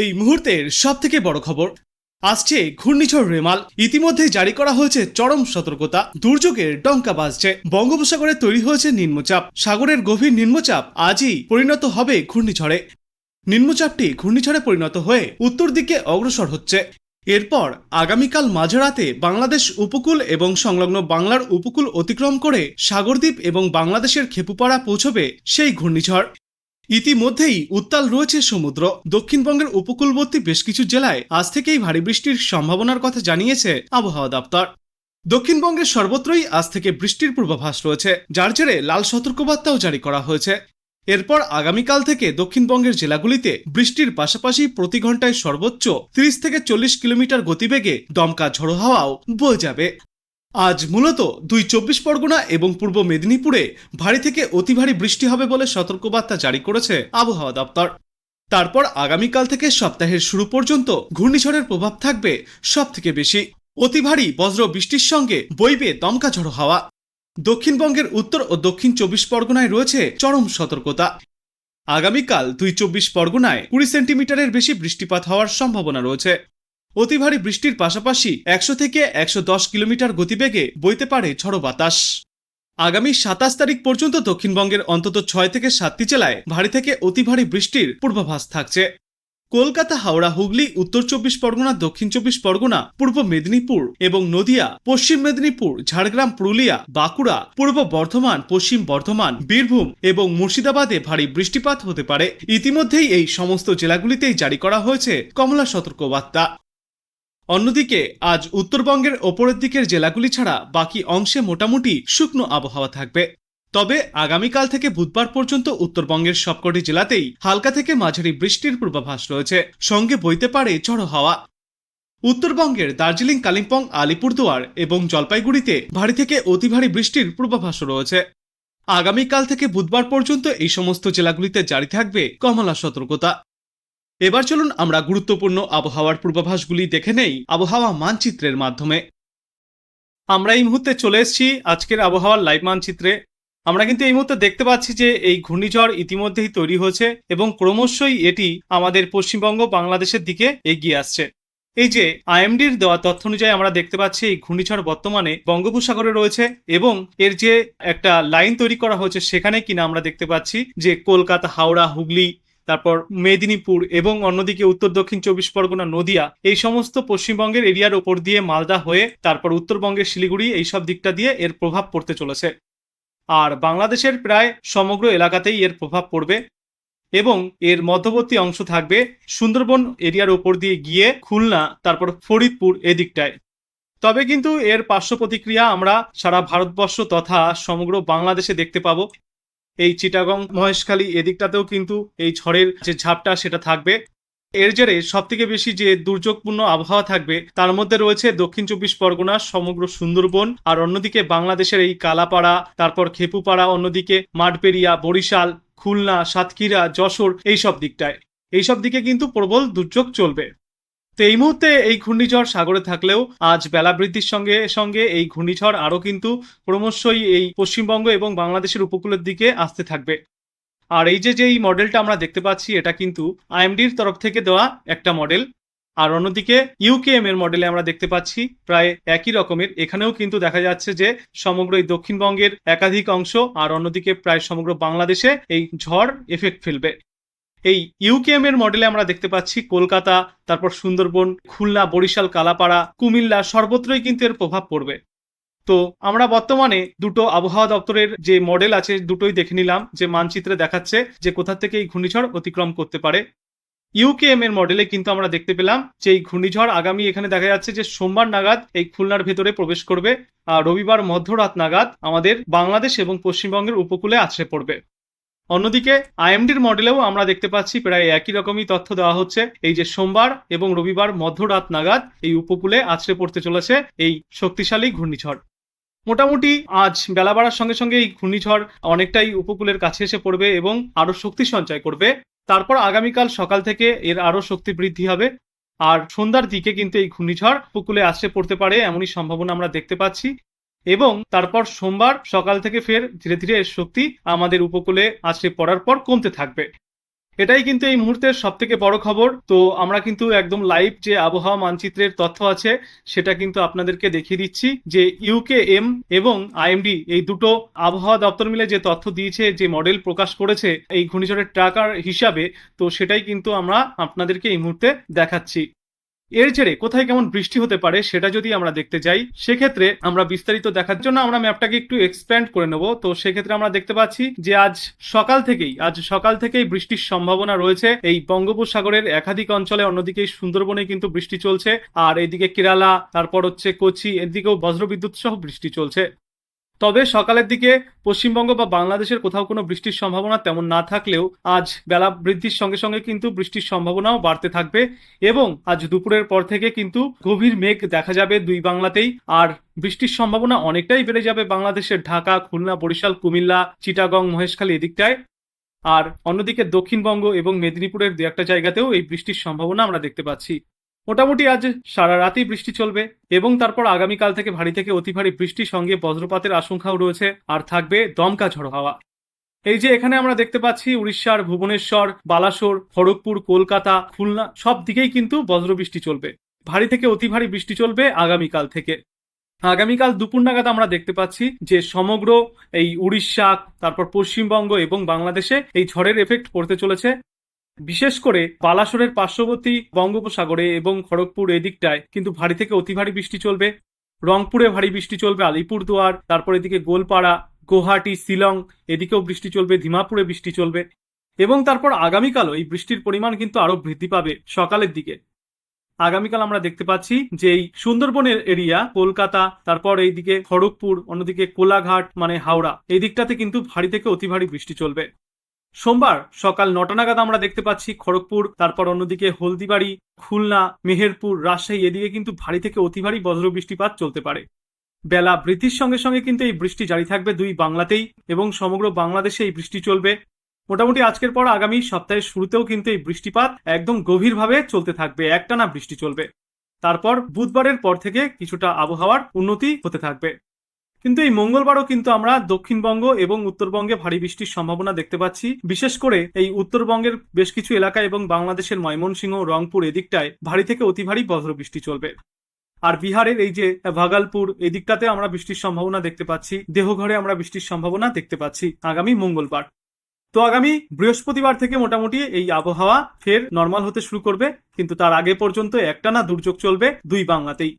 এই মুহূর্তের সব থেকে বড় খবর। আসছে ঘূর্ণিঝড় রেমাল। ইতিমধ্যে জারি করা হয়েছে চরম সতর্কতা। দুর্যোগের ডঙ্কা বাজছে। বঙ্গোপসাগরে তৈরি হয়েছে নিম্নচাপ। সাগরের গভীর নিম্নচাপ আজই পরিণত হবে ঘূর্ণিঝড়ে। নিম্নচাপটি ঘূর্ণিঝড়ে পরিণত হয়ে উত্তর দিকে অগ্রসর হচ্ছে। এরপর আগামীকাল মাঝরাতে বাংলাদেশ উপকূল এবং সংলগ্ন বাংলার উপকূল অতিক্রম করে সাগরদ্বীপ এবং বাংলাদেশের খেপুপাড়া পৌঁছবে সেই ঘূর্ণিঝড়। ইতিমধ্যেই উত্তাল রয়েছে সমুদ্র। দক্ষিণবঙ্গের উপকূলবর্তী বেশ কিছু জেলায় আজ থেকেই ভারী বৃষ্টির সম্ভাবনার কথা জানিয়েছে আবহাওয়া দপ্তর। দক্ষিণবঙ্গের সর্বত্রই আজ থেকে বৃষ্টির পূর্বাভাস রয়েছে, যার জেরে লাল সতর্কবার্তাও জারি করা হয়েছে। এরপর আগামীকাল থেকে দক্ষিণবঙ্গের জেলাগুলিতে বৃষ্টির পাশাপাশি প্রতি ঘন্টায় সর্বোচ্চ 30 থেকে চল্লিশ কিলোমিটার গতিবেগে দমকা ঝোড়ো হাওয়াও বয়ে যাবে। আজ মূলত দুই চব্বিশ পরগনা এবং পূর্ব মেদিনীপুরে ভারী থেকে অতি ভারী বৃষ্টি হবে বলে সতর্কবার্তা জারি করেছে আবহাওয়া দপ্তর। তারপর আগামীকাল থেকে সপ্তাহের শুরু পর্যন্ত ঘূর্ণিঝড়ের প্রভাব থাকবে সব থেকে বেশি। অতি ভারী বজ্র বৃষ্টির সঙ্গে বইবে দমকা ঝড়ো হাওয়া। দক্ষিণবঙ্গের উত্তর ও দক্ষিণ চব্বিশ পরগনায় রয়েছে চরম সতর্কতা। আগামীকাল দুই চব্বিশ পরগনায় কুড়ি সেন্টিমিটারের বেশি বৃষ্টিপাত হওয়ার সম্ভাবনা রয়েছে। অতি ভারী বৃষ্টির পাশাপাশি একশো থেকে একশো দশ কিলোমিটার গতিবেগে বইতে পারে ঝড়ো বাতাস। আগামী সাতাশ তারিখ পর্যন্ত দক্ষিণবঙ্গের অন্তত ছয় থেকে সাতটি জেলায় ভারী থেকে অতি ভারী বৃষ্টির পূর্বাভাস থাকছে। কলকাতা, হাওড়া, হুগলি, উত্তর চব্বিশ পরগনা, দক্ষিণ চব্বিশ পরগনা, পূর্ব মেদিনীপুর এবং নদিয়া, পশ্চিম মেদিনীপুর, ঝাড়গ্রাম, পুরুলিয়া, বাঁকুড়া, পূর্ব বর্ধমান, পশ্চিম বর্ধমান, বীরভূম এবং মুর্শিদাবাদে ভারী বৃষ্টিপাত হতে পারে। ইতিমধ্যেই এই সমস্ত জেলাগুলিতেই জারি করা হয়েছে কমলা সতর্কবার্তা। অন্যদিকে, আজ উত্তরবঙ্গের ওপরের দিকের জেলাগুলি ছাড়া বাকি অংশে মোটামুটি শুকনো আবহাওয়া থাকবে। তবে আগামীকাল থেকে বুধবার পর্যন্ত উত্তরবঙ্গের সবকটি জেলাতেই হালকা থেকে মাঝারি বৃষ্টির পূর্বাভাস রয়েছে। সঙ্গে বইতে পারে ঝড়ো হাওয়া। উত্তরবঙ্গের দার্জিলিং, কালিম্পং, আলিপুরদুয়ার এবং জলপাইগুড়িতে ভারী থেকে অতি ভারী বৃষ্টির পূর্বাভাসও রয়েছে। আগামীকাল থেকে বুধবার পর্যন্ত এই সমস্ত জেলাগুলিতে জারি থাকবে কমলা সতর্কতা। এবার চলুন আমরা গুরুত্বপূর্ণ আবহাওয়ার পূর্বাভাসগুলি দেখে নেই আবহাওয়া মানচিত্রের মাধ্যমে। আমরা এই মুহূর্তে চলে এসেছি আজকের আবহাওয়ার লাইভ মানচিত্রে। আমরা কিন্তু এই মুহূর্তে দেখতে পাচ্ছি যে এই ঘূর্ণিঝড় ইতিমধ্যেই তৈরি হয়েছে এবং ক্রমশই এটি আমাদের পশ্চিমবঙ্গ, বাংলাদেশের দিকে এগিয়ে আসছে। এই যে আইএমডির দেওয়া তথ্য অনুযায়ী আমরা দেখতে পাচ্ছি এই ঘূর্ণিঝড় বর্তমানে বঙ্গোপসাগরে রয়েছে এবং এর যে একটা লাইন তৈরি করা হয়েছে সেখানে কিনা আমরা দেখতে পাচ্ছি যে কলকাতা, হাওড়া, হুগলি তারপর মেদিনীপুর এবং অন্যদিকে উত্তর দক্ষিণ চব্বিশ পরগনা, নদিয়া, এই সমস্ত পশ্চিমবঙ্গের এরিয়ার ওপর দিয়ে মালদা হয়ে তারপর উত্তরবঙ্গের শিলিগুড়ি, এইসব দিকটা দিয়ে এর প্রভাব পড়তে চলেছে। আর বাংলাদেশের প্রায় সমগ্র এলাকাতেই এর প্রভাব পড়বে এবং এর মধ্যবর্তী অংশ থাকবে সুন্দরবন এরিয়ার ওপর দিয়ে গিয়ে খুলনা, তারপর ফরিদপুর এদিকটায়। তবে কিন্তু এর পার্শ্ব প্রতিক্রিয়া আমরা সারা ভারতবর্ষ তথা সমগ্র বাংলাদেশে দেখতে পাবো। এই চিটাগং মহেশখালী এদিকটাতেও কিন্তু এই ঝড়ের যে ঝাপটা সেটা থাকবে। এর জেরে সব থেকে বেশি যে দুর্যোগপূর্ণ আবহাওয়া থাকবে, তার মধ্যে রয়েছে দক্ষিণ চব্বিশ পরগনা, সমগ্র সুন্দরবন, আর অন্যদিকে বাংলাদেশের এই কালাপাড়া, তারপর খেপুপাড়া, অন্যদিকে মাঠপেরিয়া বরিশাল, খুলনা, সাতক্ষীরা, যশোর, এইসব দিকটায়। এইসব দিকে কিন্তু প্রবল দুর্যোগ চলবে। তো এই মুহূর্তে এই ঘূর্ণিঝড় সাগরে থাকলেও আজ বেলা বৃদ্ধির সঙ্গে সঙ্গে এই ঘূর্ণিঝড় আরও কিন্তু ক্রমশই এই পশ্চিমবঙ্গ এবং বাংলাদেশের উপকূলের দিকে আসতে থাকবে। আর এই যে যে এই মডেলটা আমরা দেখতে পাচ্ছি, এটা কিন্তু আইএমডির তরফ থেকে দেওয়া একটা মডেল। আর অন্যদিকে ইউকেএম এর মডেলে আমরা দেখতে পাচ্ছি, প্রায় একই রকমের। এখানেও কিন্তু দেখা যাচ্ছে যে সমগ্র এই দক্ষিণবঙ্গের একাধিক অংশ আর অন্যদিকে প্রায় সমগ্র বাংলাদেশে এই ঝড় এফেক্ট ফেলবে। এই ইউকেএম এর মডেলে আমরা দেখতে পাচ্ছি কলকাতা, তারপর সুন্দরবন, খুলনা, বরিশাল, কালাপাড়া, কুমিল্লা সর্বত্রই কিন্তু এর প্রভাব পড়বে। তো আমরা বর্তমানে দুটো আবহাওয়া দপ্তরের যে মডেল আছে দুটোই দেখে নিলাম, যে মানচিত্রে দেখাচ্ছে যে কোথা থেকে এই ঘূর্ণিঝড় অতিক্রম করতে পারে। ইউকেএম এর মডেলে কিন্তু আমরা দেখতে পেলাম যে এই ঘূর্ণিঝড় আগামী এখানে দেখা যাচ্ছে যে সোমবার নাগাদ এই খুলনার ভেতরে প্রবেশ করবে, আর রবিবার মধ্যরাত নাগাদ আমাদের বাংলাদেশ এবং পশ্চিমবঙ্গের উপকূলে আছড়ে পড়বে। অন্যদিকে আইএমডির মডেলেও আমরা দেখতে পাচ্ছি প্রায় একই রকমই তথ্য দেওয়া হচ্ছে। এই যে সোমবার এবং রবিবার মধ্যরাত নাগাদ এই উপকূলে আছড়ে পড়তে চলেছে এই শক্তিশালী ঘূর্ণিঝড়। মোটামুটি আজ বেলা বাড়ার সঙ্গে সঙ্গে এই ঘূর্ণিঝড় অনেকটাই উপকূলের কাছে এসে পড়বে এবং আরও শক্তি সঞ্চয় করবে। তারপর আগামীকাল সকাল থেকে এর আরও শক্তি বৃদ্ধি হবে। আর সন্ধ্যার দিকে কিন্তু এই ঘূর্ণিঝড় উপকূলে আছড়ে পড়তে পারে এমনই সম্ভাবনা আমরা দেখতে পাচ্ছি। এবং তারপর সোমবার সকাল থেকে ফের ধীরে ধীরে এর শক্তি আমাদের উপকূলে আছড়ে পড়ার পর কমতে থাকবে। এটাই কিন্তু এই মুহূর্তের সব থেকে বড় খবর। তো আমরা কিন্তু একদম লাইভ যে আবহাওয়া মানচিত্রের তথ্য আছে, সেটা কিন্তু আপনাদেরকে দেখিয়ে দিচ্ছি যে ইউকে এম এবং আইএমডি এই দুটো আবহাওয়া দপ্তর মিলে যে তথ্য দিয়েছে, যে মডেল প্রকাশ করেছে এই ঘূর্ণিঝড়ের ট্রাকার হিসাবে, তো সেটাই কিন্তু আমরা আপনাদেরকে এই মুহূর্তে দেখাচ্ছি। এর জেরে কোথায় কেমন বৃষ্টি হতে পারে সেটা যদি আমরা দেখতে যাই, সেক্ষেত্রে আমরা বিস্তারিত দেখার জন্য আমরা ম্যাপটাকে একটু এক্সপ্যান্ড করে নেব। তো সেক্ষেত্রে আমরা দেখতে পাচ্ছি যে আজ সকাল থেকেই, আজ সকাল থেকেই বৃষ্টির সম্ভাবনা রয়েছে। এই বঙ্গোপসাগরের একাধিক অঞ্চলে, অন্যদিকে সুন্দরবনে কিন্তু বৃষ্টি চলছে। আর এদিকে কেরালা, তারপর হচ্ছে কোচি, এদিকেও বজ্রবিদ্যুৎ সহ বৃষ্টি চলছে। তবে সকালের দিকে পশ্চিমবঙ্গ বা বাংলাদেশের কোথাও কোনো বৃষ্টির সম্ভাবনা তেমন না থাকলেও আজ বেলা বৃদ্ধির সঙ্গে সঙ্গে কিন্তু বৃষ্টির সম্ভাবনাও বাড়তে থাকবে এবং আজ দুপুরের পর থেকে কিন্তু গভীর মেঘ দেখা যাবে দুই বাংলাতেই। আর বৃষ্টির সম্ভাবনা অনেকটাই বেড়ে যাবে বাংলাদেশের ঢাকা, খুলনা, বরিশাল, কুমিল্লা, চিটাগং, মহেশখালী এদিকটায়। আর অন্যদিকে দক্ষিণবঙ্গ এবং মেদিনীপুরের দু একটা জায়গাতেও এই বৃষ্টির সম্ভাবনা আমরা দেখতে পাচ্ছি। মোটামুটি আজ সারা রাতেই বৃষ্টি চলবে এবং তারপর আগামীকাল থেকে ভারী থেকে অতি ভারী বৃষ্টির সঙ্গে বজ্রপাতের আশঙ্কাও রয়েছে আর থাকবে দমকা ঝড় হাওয়া। এই যে এখানে আমরা দেখতে পাচ্ছি উড়িষ্যার ভুবনেশ্বর, বালাসোর, খড়গপুর, কলকাতা, খুলনা সব দিকেই কিন্তু বজ্রবৃষ্টি চলবে। ভারী থেকে অতি ভারী বৃষ্টি চলবে আগামীকাল থেকে। আগামীকাল দুপুর নাগাদ আমরা দেখতে পাচ্ছি যে সমগ্র এই উড়িষ্যা, তারপর পশ্চিমবঙ্গ এবং বাংলাদেশে এই ঝড়ের এফেক্ট পড়তে চলেছে। বিশেষ করে বালাসোরের পার্শ্ববর্তী বঙ্গোপসাগরে এবং খড়গপুর এদিকটায় কিন্তু ভারী থেকে অতি ভারী বৃষ্টি চলবে। রংপুরে ভারী বৃষ্টি চলবে আলিপুরদুয়ার, তারপর এদিকে গোলপাড়া, গুয়াহাটি, শিলং, এদিকেও বৃষ্টি চলবে ধিমাপুরে বৃষ্টি চলবে এবং তারপর আগামীকালও এই বৃষ্টির পরিমাণ কিন্তু আরও বৃদ্ধি পাবে সকালের দিকে। আগামীকাল আমরা দেখতে পাচ্ছি যে এই সুন্দরবনের এরিয়া, কলকাতা, তারপর এইদিকে খড়গপুর, অন্যদিকে কোলাঘাট মানে হাওড়া এই দিকটাতে কিন্তু ভারী থেকে অতি ভারী বৃষ্টি চলবে। সোমবার সকাল নটা নাগাদ আমরা দেখতে পাচ্ছি খড়গপুর, তারপর অন্যদিকে হলদিবাড়ি, খুলনা, মেহেরপুর, রাজশাহী, এদিকে কিন্তু ভারী থেকে অতি ভারী বজ্র বৃষ্টিপাত চলতে পারে। বেলা বৃদ্ধির সঙ্গে সঙ্গে কিন্তু এই বৃষ্টি জারি থাকবে দুই বাংলাতেই এবং সমগ্র বাংলাদেশে এই বৃষ্টি চলবে। মোটামুটি আজকের পর আগামী সপ্তাহের শুরুতেও কিন্তু এই বৃষ্টিপাত একদম গভীরভাবে চলতে থাকবে, একটানা বৃষ্টি চলবে। তারপর বুধবারের পর থেকে কিছুটা আবহাওয়ার উন্নতি হতে থাকবে। কিন্তু এই মঙ্গলবারও কিন্তু আমরা দক্ষিণবঙ্গ এবং উত্তরবঙ্গে ভারী বৃষ্টির সম্ভাবনা দেখতে পাচ্ছি। বিশেষ করে এই উত্তরবঙ্গের বেশ কিছু এলাকা এবং বাংলাদেশের ময়মনসিংহ, রংপুর এদিকটায় ভারী থেকে অতি ভারী বজ্র বৃষ্টি চলবে। আর বিহারের এই যে ভাগালপুর এদিকটাতে আমরা বৃষ্টির সম্ভাবনা দেখতে পাচ্ছি। দেহঘরে আমরা বৃষ্টির সম্ভাবনা দেখতে পাচ্ছি আগামী মঙ্গলবার। তো আগামী বৃহস্পতিবার থেকে মোটামুটি এই আবহাওয়া ফের নর্মাল হতে শুরু করবে। কিন্তু তার আগে পর্যন্ত একটানা দুর্যোগ চলবে দুই বাংলাতেই।